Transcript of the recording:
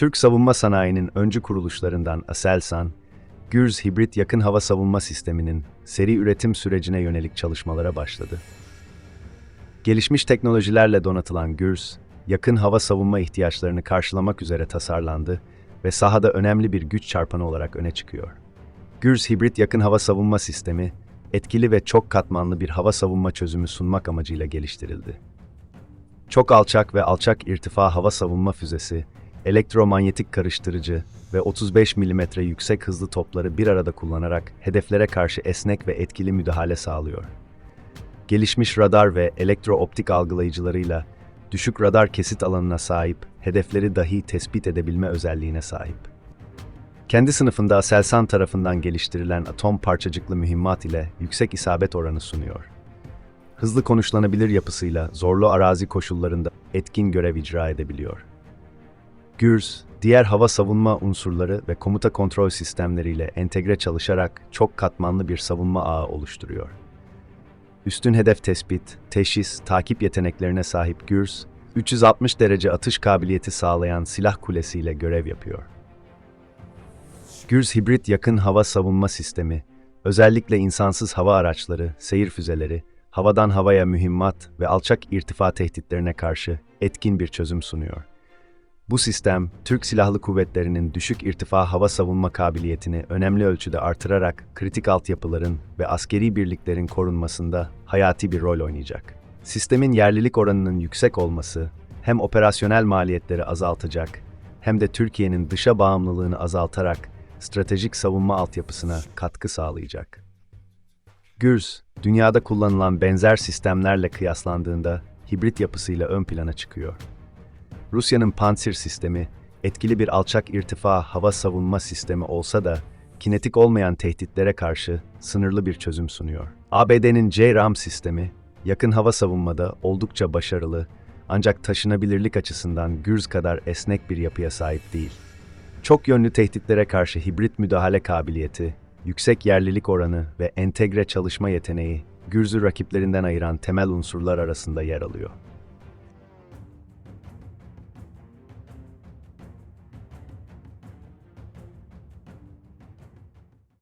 Türk savunma sanayinin öncü kuruluşlarından Aselsan, Gürz Hibrit Yakın Hava Savunma Sistemi'nin seri üretim sürecine yönelik çalışmalara başladı. Gelişmiş teknolojilerle donatılan Gürz, yakın hava savunma ihtiyaçlarını karşılamak üzere tasarlandı ve sahada önemli bir güç çarpanı olarak öne çıkıyor. Gürz Hibrit Yakın Hava Savunma Sistemi, etkili ve çok katmanlı bir hava savunma çözümü sunmak amacıyla geliştirildi. Çok alçak ve alçak irtifa hava savunma füzesi, elektromanyetik karıştırıcı ve 35 mm yüksek hızlı topları bir arada kullanarak hedeflere karşı esnek ve etkili müdahale sağlıyor. Gelişmiş radar ve elektrooptik algılayıcılarıyla düşük radar kesit alanına sahip, hedefleri dahi tespit edebilme özelliğine sahip. Kendi sınıfında Aselsan tarafından geliştirilen atom parçacıklı mühimmat ile yüksek isabet oranı sunuyor. Hızlı konuşlanabilir yapısıyla zorlu arazi koşullarında etkin görev icra edebiliyor. Gürz, diğer hava savunma unsurları ve komuta kontrol sistemleriyle entegre çalışarak çok katmanlı bir savunma ağı oluşturuyor. Üstün hedef tespit, teşhis, takip yeteneklerine sahip Gürz, 360 derece atış kabiliyeti sağlayan silah kulesiyle görev yapıyor. Gürz Hibrit Yakın Hava Savunma Sistemi, özellikle insansız hava araçları, seyir füzeleri, havadan havaya mühimmat ve alçak irtifa tehditlerine karşı etkin bir çözüm sunuyor. Bu sistem, Türk Silahlı Kuvvetleri'nin düşük irtifa hava savunma kabiliyetini önemli ölçüde artırarak kritik altyapıların ve askeri birliklerin korunmasında hayati bir rol oynayacak. Sistemin yerlilik oranının yüksek olması hem operasyonel maliyetleri azaltacak hem de Türkiye'nin dışa bağımlılığını azaltarak stratejik savunma altyapısına katkı sağlayacak. Gürz, dünyada kullanılan benzer sistemlerle kıyaslandığında hibrit yapısıyla ön plana çıkıyor. Rusya'nın Pantsir sistemi, etkili bir alçak irtifa hava savunma sistemi olsa da, kinetik olmayan tehditlere karşı sınırlı bir çözüm sunuyor. ABD'nin J-RAM sistemi, yakın hava savunmada oldukça başarılı, ancak taşınabilirlik açısından Gürz kadar esnek bir yapıya sahip değil. Çok yönlü tehditlere karşı hibrit müdahale kabiliyeti, yüksek yerlilik oranı ve entegre çalışma yeteneği, Gürz'ü rakiplerinden ayıran temel unsurlar arasında yer alıyor.